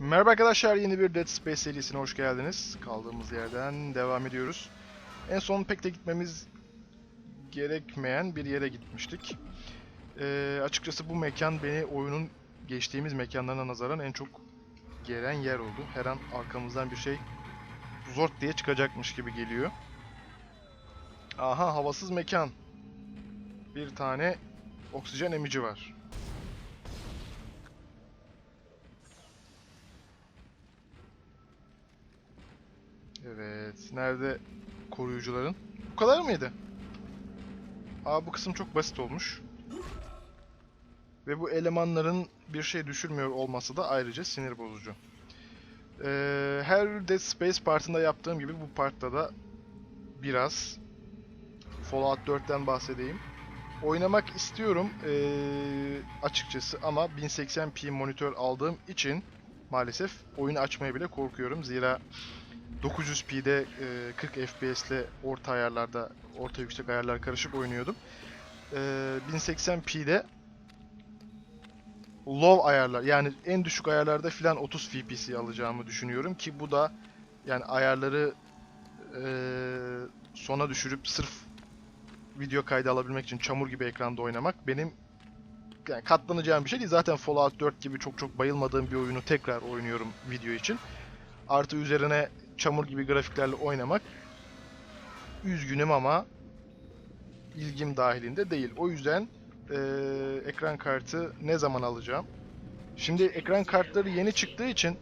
Merhaba arkadaşlar, yeni bir Dead Space serisine hoş geldiniz. Kaldığımız yerden devam ediyoruz. En son pek de gitmemiz gerekmeyen bir yere gitmiştik. Ee, açıkçası bu mekan beni oyunun geçtiğimiz mekanlarına nazaran en çok gelen yer oldu. Her an arkamızdan bir şey zort diye çıkacakmış gibi geliyor. Aha, havasız mekan. Bir tane oksijen emici var. Evet. Nerede koruyucuların? Bu kadar mıydı? Aa bu kısım çok basit olmuş. Ve bu elemanların bir şey düşürmüyor olması da ayrıca sinir bozucu. Ee, her Dead Space partında yaptığım gibi bu partta da biraz Fallout 4'ten bahsedeyim. Oynamak istiyorum ee, açıkçası ama 1080p monitör aldığım için maalesef oyunu açmaya bile korkuyorum. Zira 900p'de e, 40 FPS'le orta ayarlarda, orta yüksek ayarlar karışık oynuyordum. E, 1080p'de low ayarlar yani en düşük ayarlarda filan 30 FPS alacağımı düşünüyorum ki bu da yani ayarları e, sona düşürüp sırf video kaydı alabilmek için çamur gibi ekranda oynamak benim yani katlanacağım bir şey değil. Zaten Fallout 4 gibi çok çok bayılmadığım bir oyunu tekrar oynuyorum video için. Artı üzerine çamur gibi grafiklerle oynamak üzgünüm ama ilgim dahilinde değil. O yüzden eee, ekran kartı ne zaman alacağım? Şimdi ekran kartları yeni çıktığı için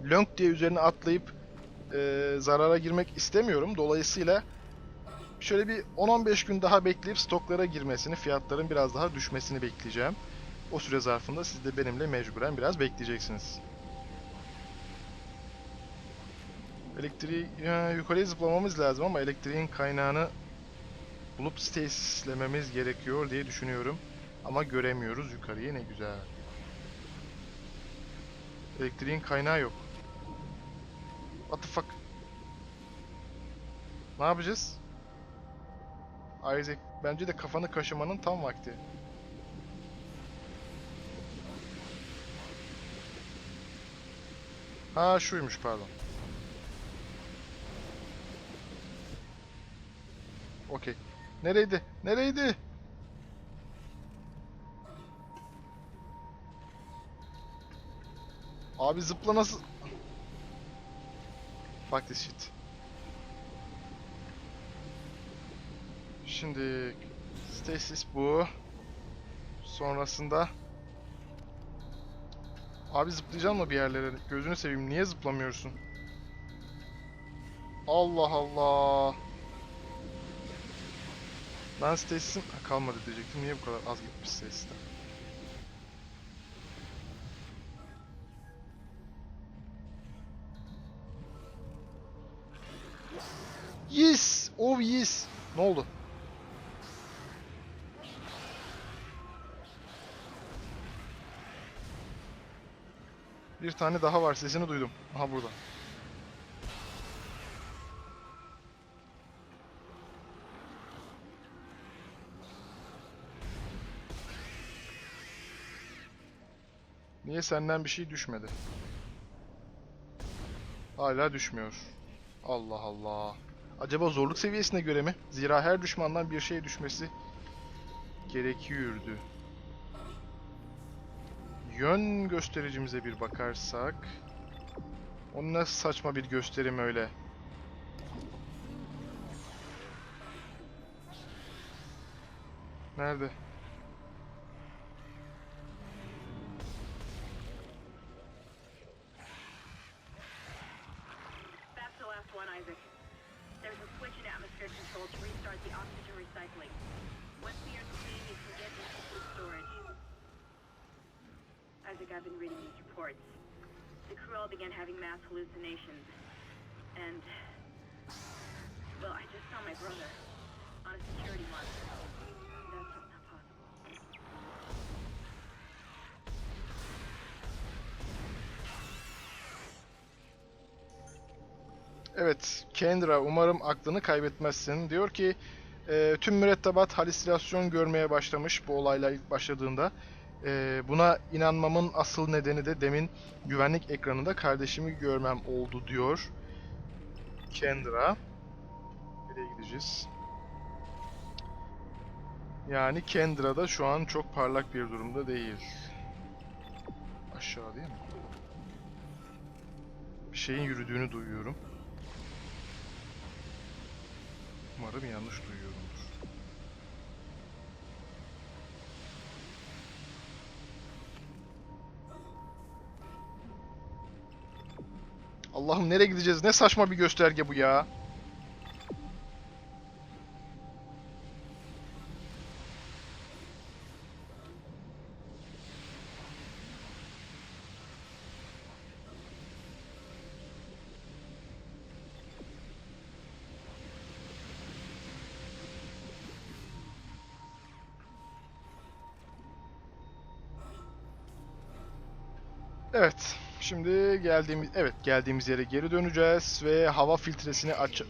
lönk diye üzerine atlayıp eee, zarara girmek istemiyorum. Dolayısıyla şöyle bir 10-15 gün daha bekleyip stoklara girmesini, fiyatların biraz daha düşmesini bekleyeceğim. O süre zarfında siz de benimle mecburen biraz bekleyeceksiniz. Elektriği ya, yukarıya zıplamamız lazım ama elektriğin kaynağını bulup siteslememiz gerekiyor diye düşünüyorum. Ama göremiyoruz yukarıyı ne güzel. Elektriğin kaynağı yok. What the fuck? Ne yapacağız? Isaac bence de kafanı kaşımanın tam vakti. Ha şuymuş pardon. Okey. Nereydi? Nereydi? Abi zıpla nasıl? Fuck this shit. Şimdi stasis bu. Sonrasında Abi zıplayacağım mı bir yerlere? Gözünü seveyim. Niye zıplamıyorsun? Allah Allah. Ben stasisim Ha, kalmadı diyecektim. Niye bu kadar az gitmiş stasisten? Yes! Oh yes! Ne oldu? Bir tane daha var. Sesini duydum. Aha burada. Niye senden bir şey düşmedi? Hala düşmüyor. Allah Allah. Acaba zorluk seviyesine göre mi? Zira her düşmandan bir şey düşmesi gerekiyordu. Yön göstericimize bir bakarsak... O ne saçma bir gösterim öyle. Nerede? Evet, Kendra umarım aklını kaybetmezsin. Diyor ki e, tüm mürettebat halüsinasyon görmeye başlamış bu olaylar ilk başladığında. Ee, buna inanmamın asıl nedeni de demin güvenlik ekranında kardeşimi görmem oldu diyor. Kendra. Nereye gideceğiz? Yani Kendra da şu an çok parlak bir durumda değil. Aşağı değil mi? Bir şeyin yürüdüğünü duyuyorum. Umarım yanlış duyuyorumdur. Allah'ım nereye gideceğiz? Ne saçma bir gösterge bu ya. Evet. Şimdi geldiğimiz evet geldiğimiz yere geri döneceğiz ve hava filtresini aç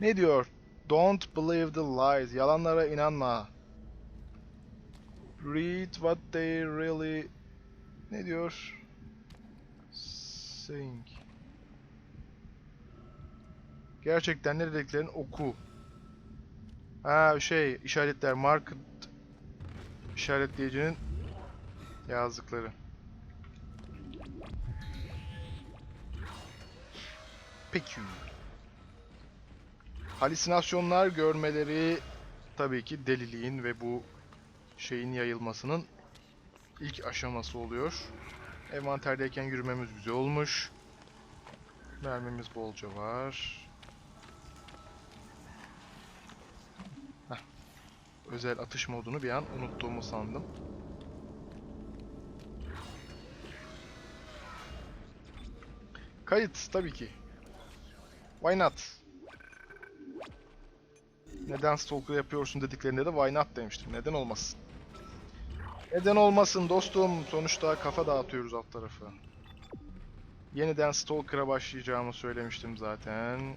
Ne diyor? Don't believe the lies. Yalanlara inanma. Read what they really Ne diyor? Saying. Gerçekten ne dediklerini oku. Ha şey işaretler market işaretleyicinin yazdıkları. Peki. Halüsinasyonlar görmeleri tabii ki deliliğin ve bu şeyin yayılmasının ilk aşaması oluyor. Envanterdeyken yürümemiz güzel olmuş. Mermimiz bolca var. Heh. Özel atış modunu bir an unuttuğumu sandım. Kayıt tabii ki. Why not? Neden stalker yapıyorsun dediklerinde de why not demiştim. Neden olmasın? Neden olmasın dostum? Sonuçta kafa dağıtıyoruz alt tarafı. Yeniden Stalker'a başlayacağımı söylemiştim zaten.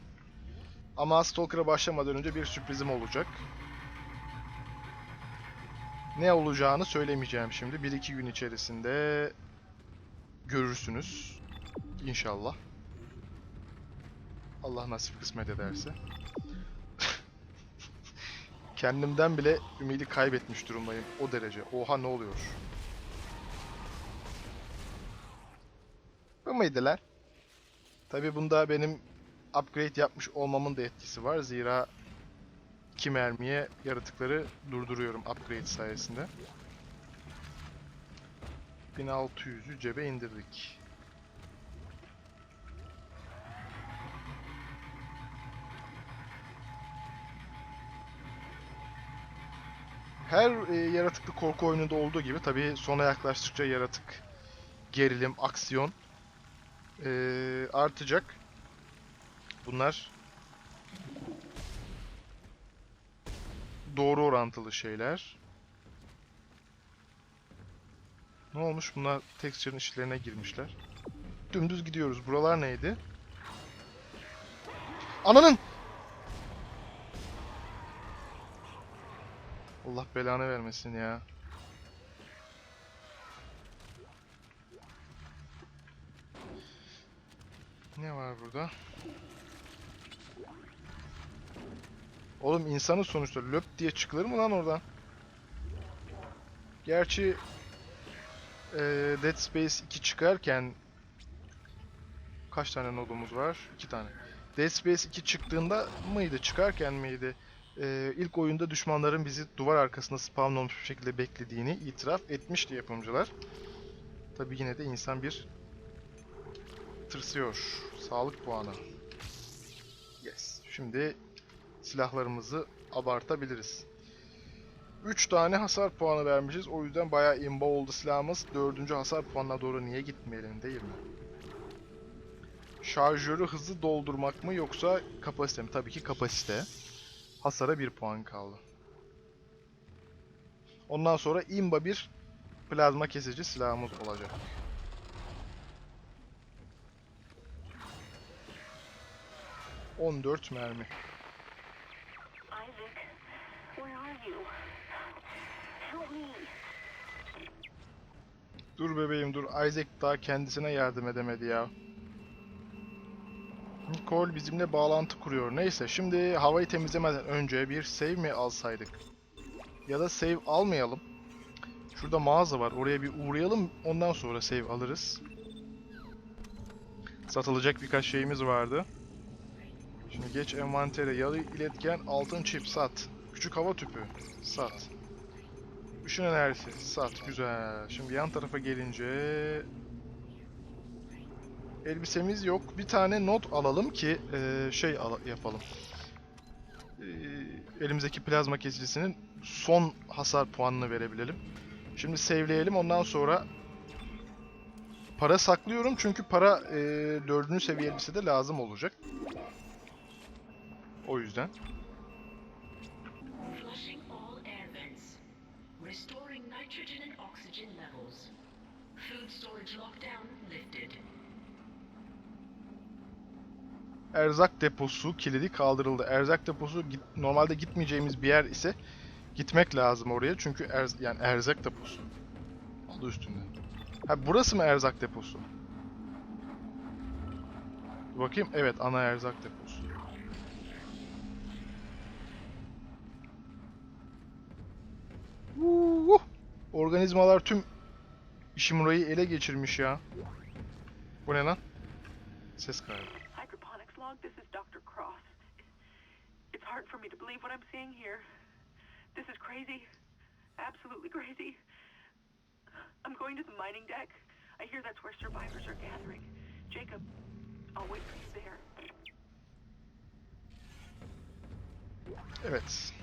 Ama Stalker'a başlamadan önce bir sürprizim olacak. Ne olacağını söylemeyeceğim şimdi. 1-2 gün içerisinde görürsünüz. İnşallah. Allah nasip kısmet ederse. Kendimden bile ümidi kaybetmiş durumdayım. O derece. Oha ne oluyor? Bu muydular? Tabi bunda benim upgrade yapmış olmamın da etkisi var. Zira iki mermiye yaratıkları durduruyorum upgrade sayesinde. 1600'ü cebe indirdik. Her e, yaratıklı korku oyununda olduğu gibi tabii sona yaklaştıkça yaratık, gerilim, aksiyon e, artacak. Bunlar doğru orantılı şeyler. Ne olmuş? Bunlar texture'ın işlerine girmişler. Dümdüz gidiyoruz. Buralar neydi? Ananın! Allah belanı vermesin ya. Ne var burada? Oğlum insanın sonuçta löp diye çıkılır mı lan oradan? Gerçi eee Dead Space 2 çıkarken kaç tane nodumuz var? 2 tane. Dead Space 2 çıktığında mıydı? Çıkarken miydi? Ee, ilk oyunda düşmanların bizi duvar arkasında spawn olmuş bir şekilde beklediğini itiraf etmişti yapımcılar. Tabi yine de insan bir tırsıyor. Sağlık puanı. Yes. Şimdi silahlarımızı abartabiliriz. 3 tane hasar puanı vermişiz. O yüzden bayağı imba oldu silahımız. 4. hasar puanına doğru niye gitmeyelim değil mi? Şarjörü hızlı doldurmak mı yoksa kapasite mi? Tabii ki kapasite. Hasara 1 puan kaldı. Ondan sonra imba bir plazma kesici silahımız olacak. On dört mermi. Dur bebeğim dur. Isaac daha kendisine yardım edemedi ya. Nicole bizimle bağlantı kuruyor. Neyse şimdi havayı temizlemeden önce bir save mi alsaydık? Ya da save almayalım. Şurada mağaza var. Oraya bir uğrayalım. Ondan sonra save alırız. Satılacak birkaç şeyimiz vardı. Şimdi geç envantere. Yarı iletken altın çip sat. Küçük hava tüpü sat. Işın enerjisi sat. Güzel. Şimdi yan tarafa gelince elbisemiz yok. Bir tane not alalım ki eee, şey ala- yapalım. Eee, elimizdeki plazma kesicisinin son hasar puanını verebilelim. Şimdi save'leyelim. Ondan sonra para saklıyorum çünkü para eee dördüncü seviye elbisede lazım olacak. O yüzden. Food storage lockdown lifted. Erzak deposu kilidi kaldırıldı. Erzak deposu git- normalde gitmeyeceğimiz bir yer ise gitmek lazım oraya çünkü erz yani erzak deposu. Adı üstünde. Ha burası mı erzak deposu? Dur Bakayım evet ana erzak deposu. Vuh! Organizmalar tüm Ishimura'yı ele geçirmiş ya. Bu ne lan? Ses kaydı. Log, this is Dr. Cross. It's hard for me to believe what I'm seeing here. This is crazy. Absolutely crazy. I'm going to the mining deck. I hear that's where survivors are gathering. Jacob, I'll wait for you there. Evet.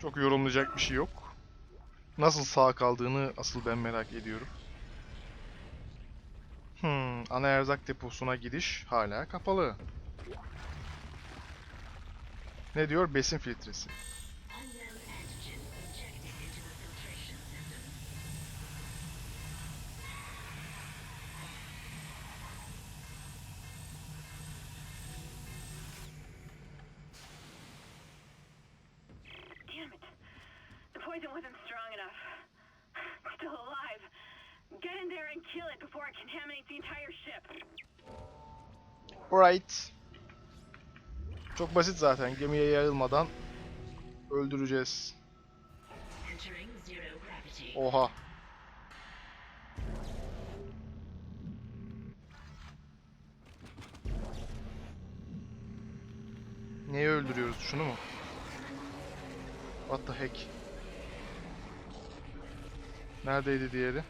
Çok yorumlayacak bir şey yok. Nasıl sağ kaldığını asıl ben merak ediyorum. Hmm, ana erzak deposuna gidiş hala kapalı. Ne diyor? Besin filtresi. Alright. Çok basit zaten. Gemiye yayılmadan öldüreceğiz. Oha. Neyi öldürüyoruz? Şunu mu? What the heck? Neredeydi diğeri?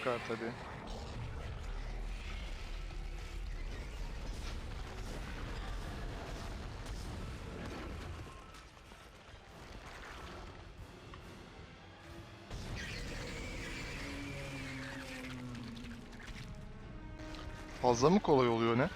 Çıkar tabii. Fazla mı kolay oluyor ne?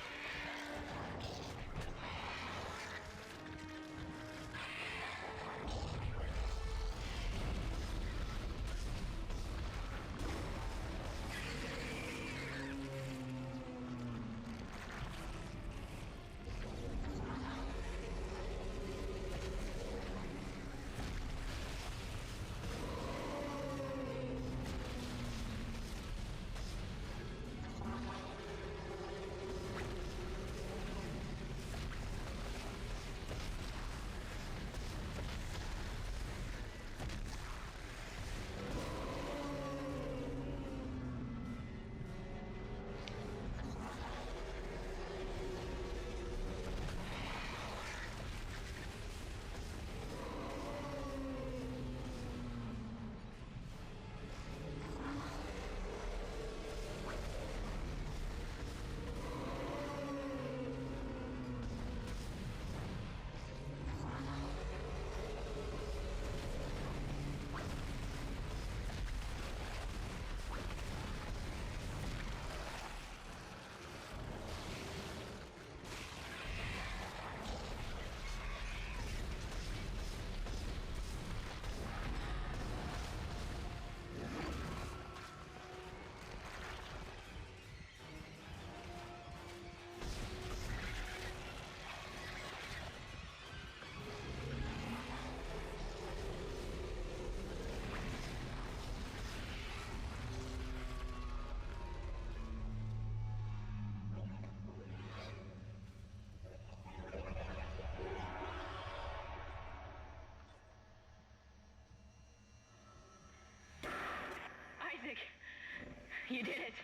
You did it.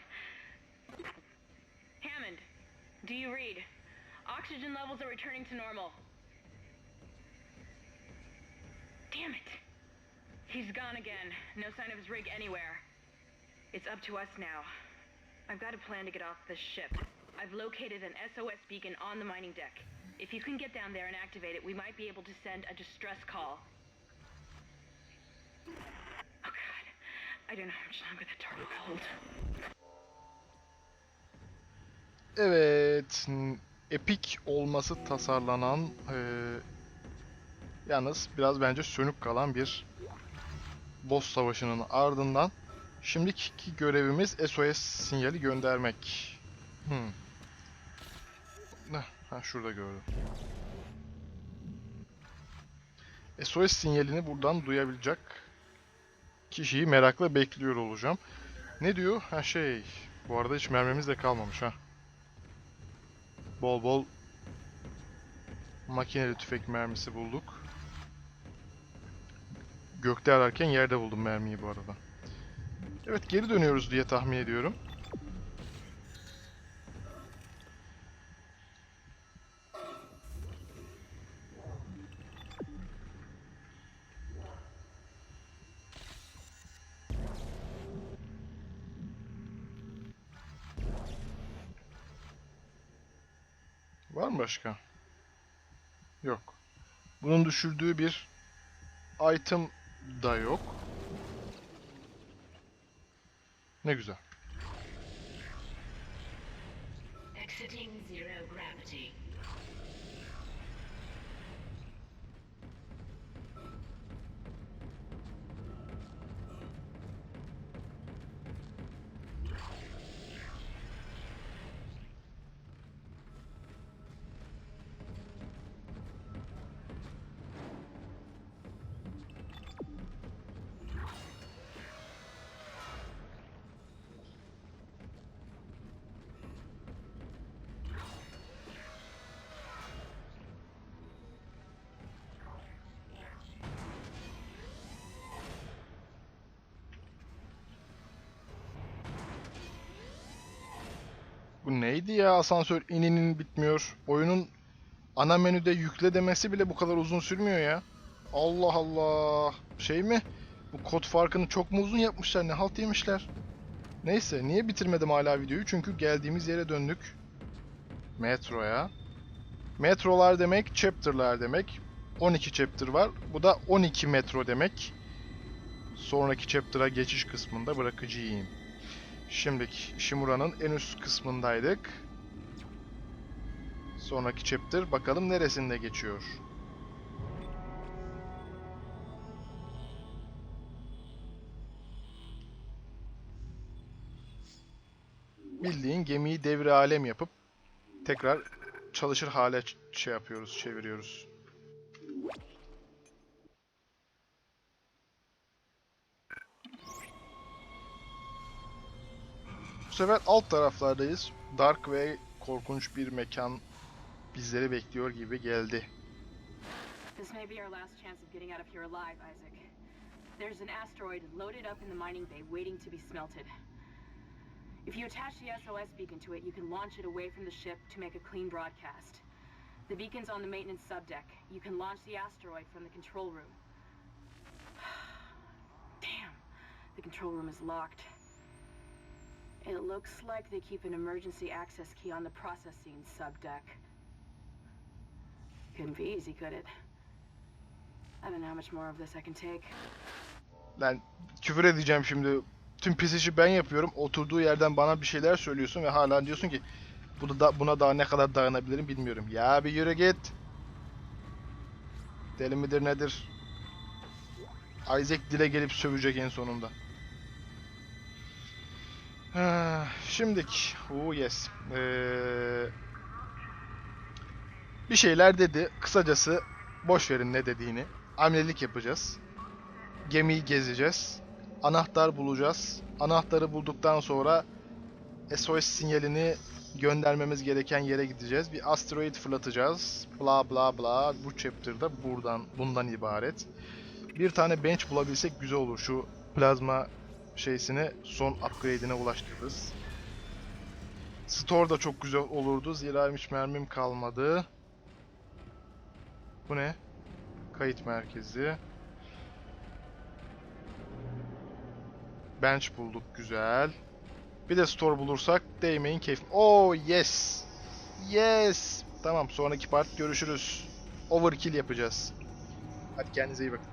Hammond, do you read? Oxygen levels are returning to normal. Damn it. He's gone again. No sign of his rig anywhere. It's up to us now. I've got a plan to get off this ship. I've located an SOS beacon on the mining deck. If you can get down there and activate it, we might be able to send a distress call. Evet, epik olması tasarlanan eee, yalnız biraz bence sönük kalan bir boss savaşının ardından şimdiki görevimiz SOS sinyali göndermek. Hmm. Ha şurada gördüm. SOS sinyalini buradan duyabilecek kişiyi merakla bekliyor olacağım. Ne diyor? Ha şey, bu arada hiç mermimiz de kalmamış ha. Bol bol makineli tüfek mermisi bulduk. Gökte ararken yerde buldum mermiyi bu arada. Evet geri dönüyoruz diye tahmin ediyorum. Var mı başka? Yok. Bunun düşürdüğü bir item da yok. Ne güzel. Bu neydi ya asansör ininin bitmiyor. Oyunun ana menüde yükle demesi bile bu kadar uzun sürmüyor ya. Allah Allah. Şey mi? Bu kod farkını çok mu uzun yapmışlar? Ne halt yemişler? Neyse niye bitirmedim hala videoyu? Çünkü geldiğimiz yere döndük. Metroya. Metrolar demek, chapter'lar demek. 12 chapter var. Bu da 12 metro demek. Sonraki chapter'a geçiş kısmında bırakıcıyım. Şimdiki Shimura'nın en üst kısmındaydık. Sonraki chapter bakalım neresinde geçiyor. Bildiğin gemiyi devre alem yapıp tekrar çalışır hale şey yapıyoruz, çeviriyoruz. Bu sefer alt taraflardayız. Dark ve korkunç bir mekan bizleri bekliyor gibi geldi. This may be our last chance of getting out of here alive, Isaac. There's an asteroid loaded up in the mining bay waiting to be smelted. If you attach the SOS beacon to it, you can launch it away from the ship to make a clean broadcast. The beacon's on the maintenance subdeck. You can launch the asteroid from the control room. Damn, the control room is locked. It looks like they keep an emergency access key on the processing subdeck. Couldn't be easy, could it? I don't know how much more of this I can take. Lan küfür edeceğim şimdi. Tüm pis işi ben yapıyorum. Oturduğu yerden bana bir şeyler söylüyorsun ve hala diyorsun ki bunu da buna daha ne kadar dayanabilirim bilmiyorum. Ya bir yürü git. Deli midir nedir? Isaac dile gelip sövecek en sonunda. Şimdik. Oh yes. Ee, bir şeyler dedi. Kısacası boş verin ne dediğini. Amelelik yapacağız. Gemiyi gezeceğiz. Anahtar bulacağız. Anahtarı bulduktan sonra SOS sinyalini göndermemiz gereken yere gideceğiz. Bir asteroid fırlatacağız. Bla bla bla. Bu chapter'da buradan bundan ibaret. Bir tane bench bulabilsek güzel olur. Şu plazma şeysini son upgrade'ine ulaştırırız. Store da çok güzel olurdu. Zira hiç mermim kalmadı. Bu ne? Kayıt merkezi. Bench bulduk güzel. Bir de store bulursak değmeyin keyfim. Oh yes. Yes. Tamam sonraki part görüşürüz. Overkill yapacağız. Hadi kendinize iyi bakın.